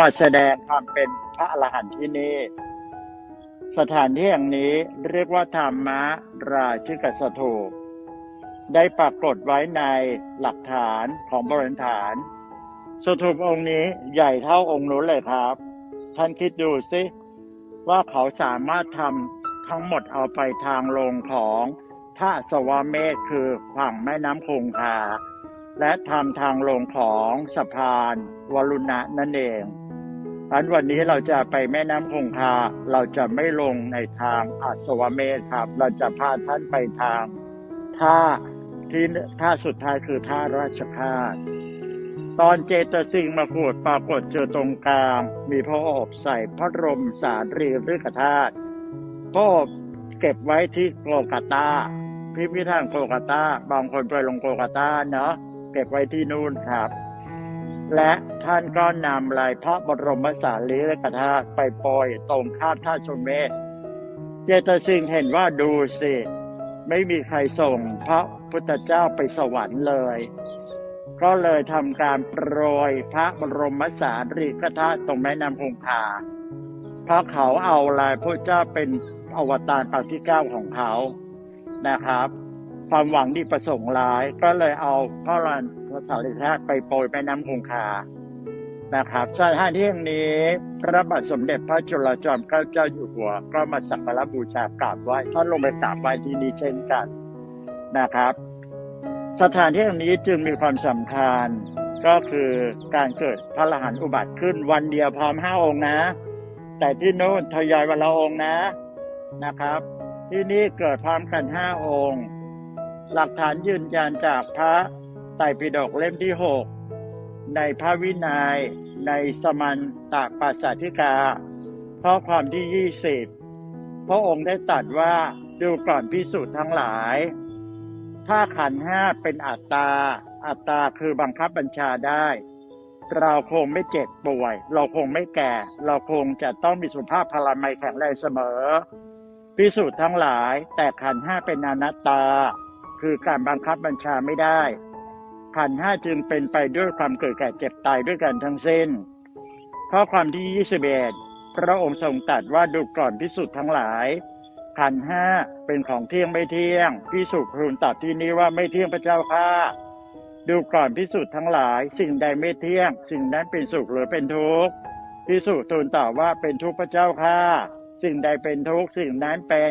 มาแสดงความเป็นพระอรหันต์ที่นี่ สถานที่แห่งนี้เรียกว่าธรรมะราชิกสถูปได้ปรากฏไว้ในหลักฐานของบราณฐาน สถูปองค์นี้ใหญ่เท่าองค์นู้นเลยครับ ท่านคิดดูสิว่าเขาสามารถทำทั้งหมดเอาไปทางลงของท่าสวาเมฆคือฝั่งแม่น้ำคงคาและทำทางลงของสะพานวรุณะนั่นเอง อันวันนี้เราจะไปแม่น้ำคงคา เราจะไม่ลงในทางอัศวเมฆครับ เราจะพาท่านไปทางท่าที่ท่าสุดท้ายคือท่าราชคาตตอนเจตสิงมาขูดปรากฏเจอตรงกลาง มีพระอบใส่พระรมสารรีฤกธาตุพระอบเก็บไว้ที่โกกาตาพิพิธภัณฑ์โกกาตาบางคนไปลงโกกาตาเนาะเก็บไว้ที่นู่นครับ และท่านก็นำลายพระบรมสารีริกธาตุไปปล่อยตรงข้ามท่าชมเมธเจตสิงเห็นว่าดูสิ ไม่มีใครส่งพระพุทธเจ้าไปสวรรค์เลย ก็เลยทำการโปรยพระบรมสารีริกธาตุตรงแม่น้ำคงคาเพราะเขาเอาลายพระเจ้าเป็นอวตารปางที่เก้าของเขานะครับ ความหวังที่ประสงค์ร้าย ก็เลยเอาพระรันพระสารีริธาตุไปโปรยแม่น้ำคงคานะครับสถานที่แห่งนี้พระบาทสมเด็จพระจุลจอมเกล้าเจ้าอยู่หัว ก็มาสักการะบูชากราบไหว้ท่านลงไปกราบไหว้ที่นี่เช่นกันนะครับ สถานที่แห่งนี้จึงมีความสำคัญ ก็คือการเกิดพระอรหันอุบัติขึ้นวันเดียวพร้อมห้าองค์นะ แต่ที่โน้นทยอยวันละองค์นะนะครับ ที่นี่เกิดพร้อมกันห้าองค์ หลักฐานยืนยันจากพระไตรปิฎกเล่มที่หกในพระวินัยในสมันตากปัสสธิกา ข้อความที่ยี่สิบพระองค์ได้ตรัสว่าดูก่อนพิสูจน์ทั้งหลาย ถ้าขันห้าเป็นอัตตา อัตตาคือบังคับบัญชาได้ เราคงไม่เจ็บป่วย เราคงไม่แก่ เราคงจะต้องมีสุขภาพพลามัยแข็งแรงเสมอ พิสูจน์ทั้งหลายแต่ขันห้าเป็นอนัตตา คือการบังคับบัญชาไม่ได้ขันห้าจึงเป็นไปด้วยความเกิดแก่เจ็บตายด้วยกันทั้งสิ้นข้อความที่ 21 พระองค์ทรงตรัสว่าดูก่อนพิสุทธ์ทั้งหลายขันห้าเป็นของเที่ยงไม่เที่ยงพิสุทธิ์ทูลตรัสที่นี้ว่าไม่เที่ยงพระเจ้าค่ะดูก่อนพิสุทธ์ทั้งหลาย สิ่งใดไม่เที่ยง สิ่งนั้นเป็นสุขหรือเป็นทุกข์พิสุทธิ์ทูลตอบว่าเป็นทุกข์พระเจ้าค่ะ สิ่งใดเป็นทุกข์สิ่งนั้นเป็น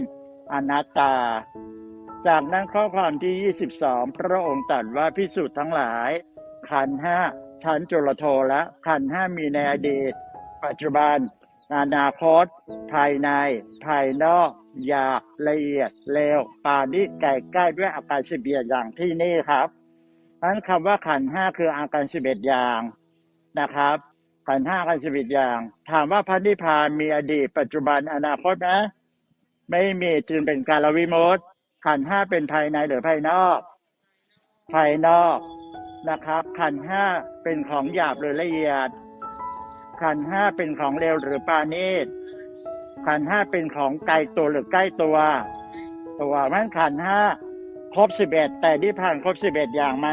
อนัตตา จากนั้นข้อความที่ 22 พระองค์ตรัสว่าพิสุทธ์ทั้งหลาย ขันห้าชั้นจุลโทและขันห้ามีในอดีต ปัจจุบันอนาคต ภายใน ภายนอกหยาบละเอียดเร็วปานิไก่ใกล้ด้วยอาการสิบเอ็ดอย่างที่นี่ครับนั้นคำว่าขันห้าคืออาการสิบเอ็ดอย่างนะครับขันห้าอาการสิบเอ็ดอย่าง ถามว่าพระนิพพามีอดีต ปัจจุบันอนาคตไหมไม่มีจึงเป็นการวิมุตติ ขันห้าเป็นภายในหรือภายนอก ภายนอกนะครับ ขันห้าเป็นของหยาบหรือละเอียด ขันห้าเป็นของเร็วหรือปาณีตขันห้าเป็นของไกลตัวหรือใกล้ตัว ตัวมันขันห้าครบสิบเอ็ดแต่นิพพานครบสิบเอ็ดอย่างไหม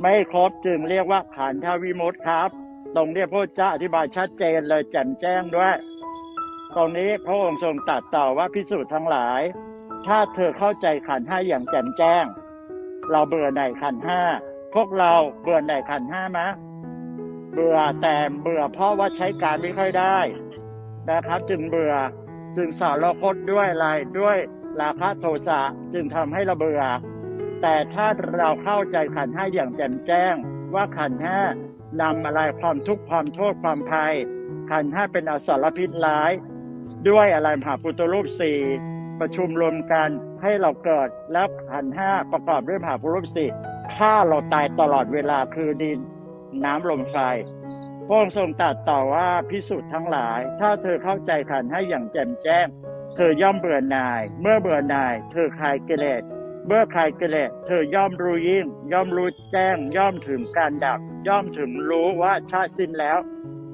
ไม่ครบจึงเรียกว่าขันธวิมุตครับ ตรงนี้พระเจ้าอธิบายชัดเจนเลยแจ่มแจ้งด้วย ตรงนี้พระองค์ทรงตรัสต่อว่าพิสูจน์ทั้งหลาย ถ้าเธอเข้าใจขันห้าอย่างแจ่มแจ้ง เราเบื่อในขันห้าพวกเราเบื่อในขันห้ามะเบื่อแต่เบื่อเพราะว่าใช้การไม่ค่อยได้นะครับ จึงเบื่อจึงสารคตด้วยอะไรด้วยราคะโทสะจึงทำให้เราเบื่อ แต่ถ้าเราเข้าใจขันห้าอย่างแจ่มแจ้ง ว่าขันห้านำอะไรความทุกข์ความโทษความภัย ขันห้าเป็นอสารพิษร้าย ด้วยอะไรมหาพุทธรูปสี่ ประชุมรวมกันให้เราเกิดแล้วขันห้าประกอบด้วยมหาพุรูปสี่ฆ่าเราตายตลอดเวลาคือดินน้ำลมไฟพระองค์ทรงตรัสต่อว่าพิสุทธ์ทั้งหลาย ถ้าเธอเข้าใจขันให้อย่างแจ่มแจ้ง เธอย่อมเบื่อหน่าย เมื่อเบื่อหน่าย เธอคลายกิเลสเมื่อคลายกิเลสเธอย่อมรู้ยิ่ง ย่อมรู้แจ้ง ย่อมถึงการดับ ย่อมถึงรู้ว่าชาติสิ้นแล้ว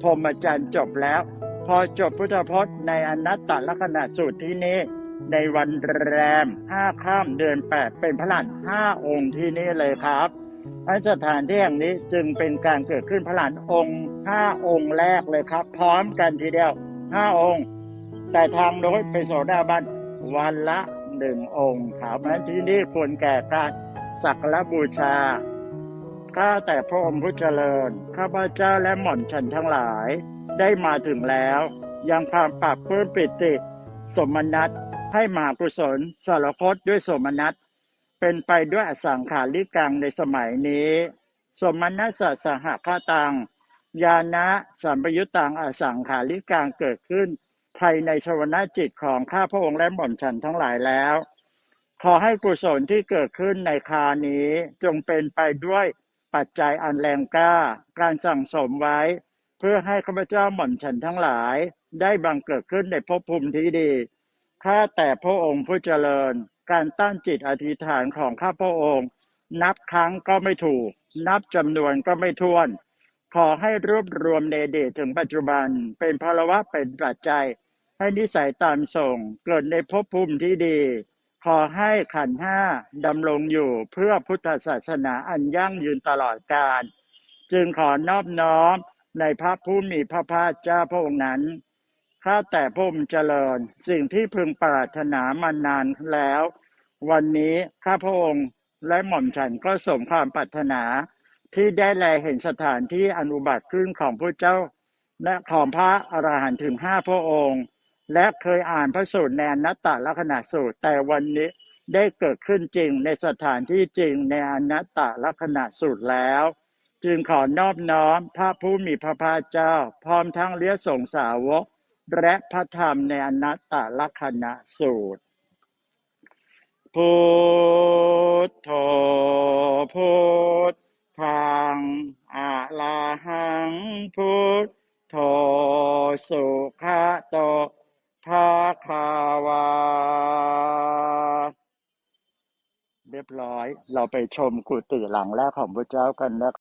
พรหมจรรย์จบแล้ว พอจบพุทธพจน์ในอนัตตลักษณะสูตรที่นี้ ในวันแรมห้าข้ามเดือนแปดเป็นพระหลันห้าองค์ที่นี่เลยครับอันสถานที่แห่งนี้จึงเป็นการเกิดขึ้นพระหลานองค์ห้าองค์แรกเลยครับ พร้อมกันทีเดียวห้าองค์ แต่ทางโน้นเป็นโสดาบันวันละหนึ่งองค์ครับนั้นที่นี่ควรแก่การสักการะบูชาข้าแต่พระองค์ผู้เจริญ ข้าพเจ้าและหม่อมฉันทั้งหลาย ได้มาถึงแล้ว ยังความปรับเพิ่มปิติ สมนัต ให้หมากุศลสารพจน์ด้วยสมนัตเป็นไปด้วยอสังขาริกังในสมัยนี้ สมนัสสะสหคาตัง ญาณะสัมปยุตตังอสังขาริกังเกิดขึ้น ภายในชวนาจิตของข้าพระองค์และหม่อมฉันทั้งหลายแล้ว ขอให้กุศลที่เกิดขึ้นในคานี้จงเป็นไปด้วยปัจจัยอันแรงกล้า การสั่งสมไว้ เพื่อให้ข้าพเจ้าหม่อมฉันทั้งหลาย ได้บังเกิดขึ้นในภพภูมิที่ดี ข้าแต่พระองค์ผู้เจริญ การตั้งจิตอธิษฐานของข้าพระองค์ นับครั้งก็ไม่ถูก นับจำนวนก็ไม่ถ้วน ขอให้รวบรวมในอดีตถึงปัจจุบัน เป็นพลวะเป็นปัจจัย ให้นิสัยตามส่ง เกิดในภพภูมิที่ดี ขอให้ขันห้าดำรงอยู่เพื่อพุทธศาสนาอันยั่งยืนตลอดกาลจึงขอนอบน้อมในพระผู้มีพระภาคเจ้าพระองค์นั้น ข้าแต่พระองค์เจริญ สิ่งที่พึงปรารถนามานานแล้ว วันนี้ข้าพระองค์และหม่อมฉันก็สมความปรารถนาที่ได้แลเห็นสถานที่อนุบัติขึ้นของพระเจ้า และของพระอรหันต์ถึงห้าพระองค์ และเคยอ่านพระสูตรในอนัตตลักษณะสูตร แต่วันนี้ได้เกิดขึ้นจริงในสถานที่จริงในอนัตตลักษณะสูตรแล้ว จึงขอนอบน้อมพระผู้มีพระภาคเจ้า พร้อมทั้งเลี้ยสงสาวก และพระธรรมในอนัตตลักษณะสูตร พุทโธพุทธังอะระหังพุทโธสุขะโตภาคาวา เรียบร้อย เราไปชมกุฏิหลังแรกของพระเจ้ากันนะ